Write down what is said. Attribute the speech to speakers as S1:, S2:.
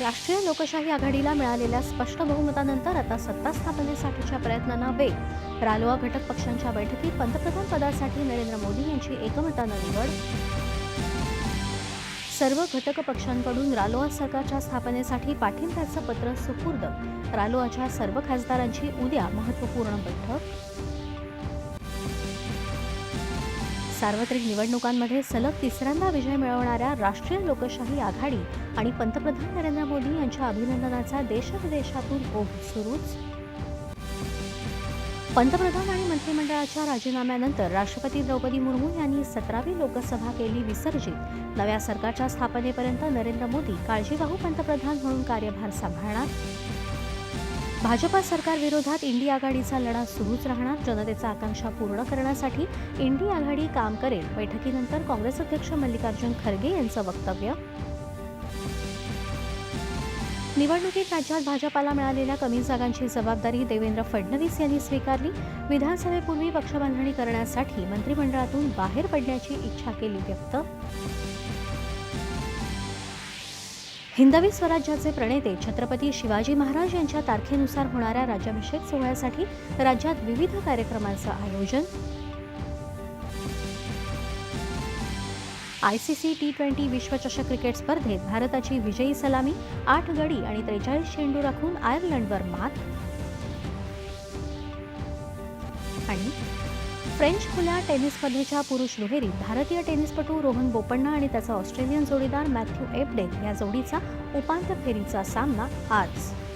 S1: राष्ट्रीय लोकशाही आघाडीला मिळालेल्या स्पष्ट बहुमतानंतर आता सत्ता स्थापनेसाठीच्या प्रयत्नांना वेग. रालोआ घटक पक्षांच्या बैठकीत पंतप्रधान पदासाठी नरेंद्र मोदी यांची एकमतानं निवड. सर्व घटक पक्षांकडून रालोआ सरकारच्या स्थापनेसाठी पाठिंब्याचं पत्र सुपूर्द. रालोआच्या सर्व खासदारांची उद्या महत्त्वपूर्ण बैठक. सार्वत्रिक निवडणुकांमध्ये सलग तिसऱ्यांदा विजय मिळवणाऱ्या राष्ट्रीय लोकशाही आघाडी आणि पंतप्रधान नरेंद्र मोदी यांच्या अभिनंदनाचा देशविदेशातून ओघ सुरूच. पंतप्रधान आणि मंत्रिमंडळाच्या राजीनाम्यानंतर राष्ट्रपती द्रौपदी मुर्मू यांनी सतरावी लोकसभा केली विसर्जित. नव्या सरकारच्या स्थापनेपर्यंत नरेंद्र मोदी काळजीवाहू पंतप्रधान म्हणून कार्यभार सांभाळणार. भाजपा सरकारविरोधात इंडी आघाडीचा लढा सुरूच राहणार. जनतेचा आकांक्षा पूर्ण करण्यासाठी इंडी आघाडी काम करेल. बैठकीनंतर काँग्रेस अध्यक्ष मल्लिकार्जुन खरगे यांचं वक्तव्य. निवडणुकीत राज्यात भाजपाला मिळालेल्या कमी जागांची जबाबदारी देवेंद्र फडणवीस यांनी स्वीकारली. विधानसभेपूर्वी पक्षबांधणी करण्यासाठी मंत्रिमंडळातून बाहेर पडण्याची इच्छा केली व्यक्त हिंदवी स्वराज्याचे प्रणेते छत्रपती शिवाजी महाराज यांच्या तारखेनुसार होणाऱ्या राज्याभिषेक सोहळ्यासाठी राज्यात विविध कार्यक्रमांचं आयोजन. आयसीसी टी ट्वेंटी विश्वचषक क्रिकेट स्पर्धेत भारताची विजयी सलामी आठ गडी आणि त्रेचाळीस चेंडू राखून आयर्लंडवर मात. आणि फ्रेंच खुल्या टेनिस स्पर्धेच्या पुरुष दुहेरीत भारतीय टेनिसपटू रोहन बोपण्णा आणि त्याचा ऑस्ट्रेलियन जोडीदार मॅथ्यू एबडेन या जोडीचा उपांत्य फेरीचा सामना आज.